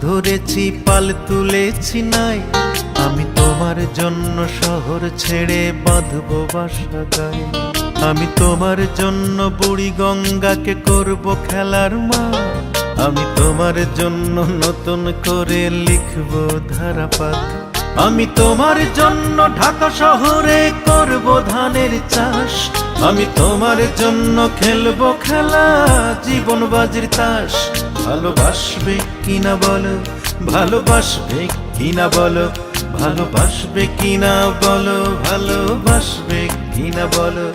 ধরেছি, পাল তুলেছি নাই। আমি তোমার জন্য শহর ছেড়ে বাঁধব বাসা গায়ে। আমি তোমার জন্য বুড়ি গঙ্গাকে করব খেলার মা আমি তোমার জন্য নতুন করে লিখব ধারাপাত। আমি তোমার জন্য ঢাকা শহরে করব ধানের চাষ। আমি তোমার জন্য খেলব খেলা, জীবন বাজির তাস। ভালোবাসবে কিনা বলো? ভালোবাসবে কিনা বলো? ভালোবাসবে কিনা বলো? ভালোবাসবে কিনা বলো?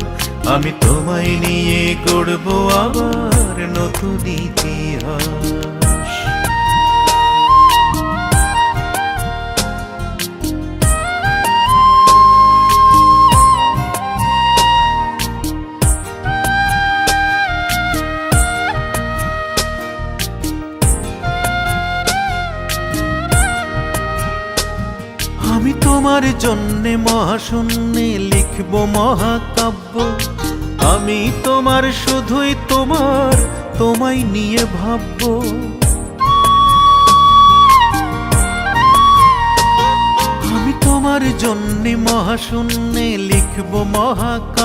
আমি তোমায় নিয়ে করব আবার নতুন ইতিহাস। আমি তোমার জন্যে মহাশূন্যে লিখব মহাকাব্য। আমি তোমার শুধুই তোমার, তোমায় নিয়ে ভাবব। আমি তোমার জন্যে মহাশূন্যে লিখব মহাকাব্য।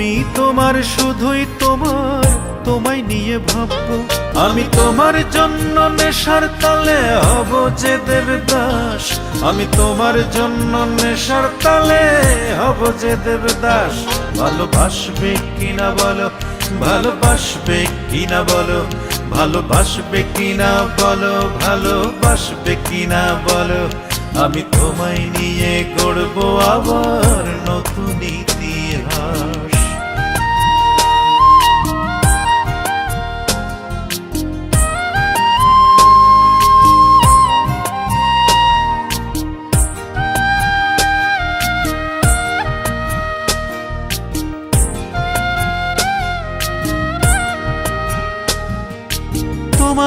আমি তোমার শুধুই তোমার, তোমায় নিয়ে ভাববো। আমি তোমার জন্য নেশার তালে হব যে দেবদাস। আমি তোমার জন্য নেশার তালে হব যে দেবদাস। ভালোবাসবে কিনা বলো, ভালোবাসবে কিনা বলো, ভালোবাসবে কিনা বলো, ভালোবাসবে কিনা বলো। আমি তোমায় নিয়ে গড়বো আবার নতুন ইতিহাস।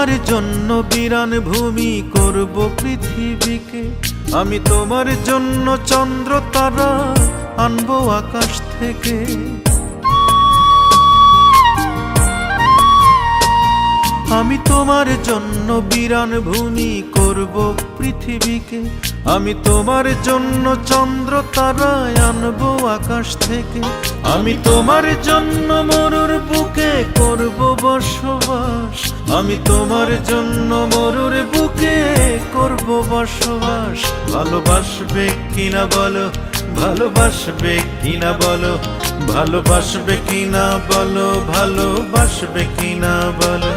তোমার জন্য বিরান ভূমি করব পৃথিবীকে। আমি তোমার জন্য চন্দ্র তারা আনব আকাশ থেকে। আমি তোমার জন্য বিরান ভূমি করব পৃথিবীকে। আমি তোমার জন্য চন্দ্র তারায় আনব আকাশ থেকে। আমি তোমার জন্য মরুর বুকে করব বসবাস। আমি তোমার জন্য মরুর বুকে করব বসবাস। ভালোবাসবে কিনা বলো, ভালোবাসবে কিনা বলো, ভালোবাসবে কিনা বলো, ভালোবাসবে কিনা বলো।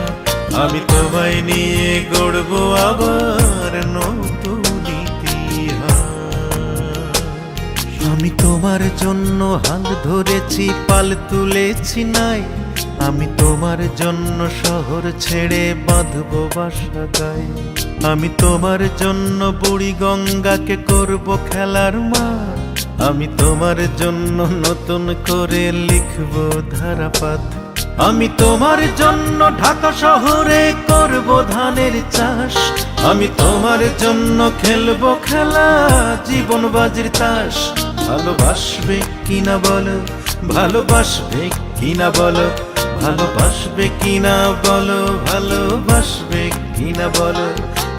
আমি তোমায় নিয়ে গড়ব আবার জন্য হাল ধরেছি, পাল তুলেছি নাই। আমি তোমার জন্য শহর ছেড়ে বাঁধব বাসা গায়ে আমি তোমার জন্য বুড়ি গঙ্গাকে করব খেলার মা আমি তোমার জন্য নতুন করে লিখব ধারাপাত। আমি তোমার জন্য ঢাকা শহরে করব ধানের চাষ। আমি তোমার জন্য খেলব খেলা, জীবন বাজির তাস। ভালোবাসবে কিনা বলো? ভালোবাসবে কিনা বলো? ভালোবাসবে কিনা বলো? ভালোবাসবে কিনা বলো?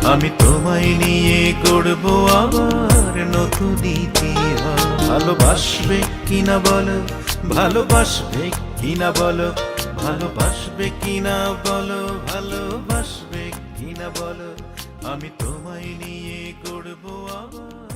আমি তোমায় নিয়ে গড়ব আবার নতুন ভালোবাসবে কিনা বলো? ভালোবাসবে কিনা বলো? ভালোবাসবে কিনা বলো? ভালোবাসবে কিনা বলো? আমি তোমায় নিয়ে গড়ব আবার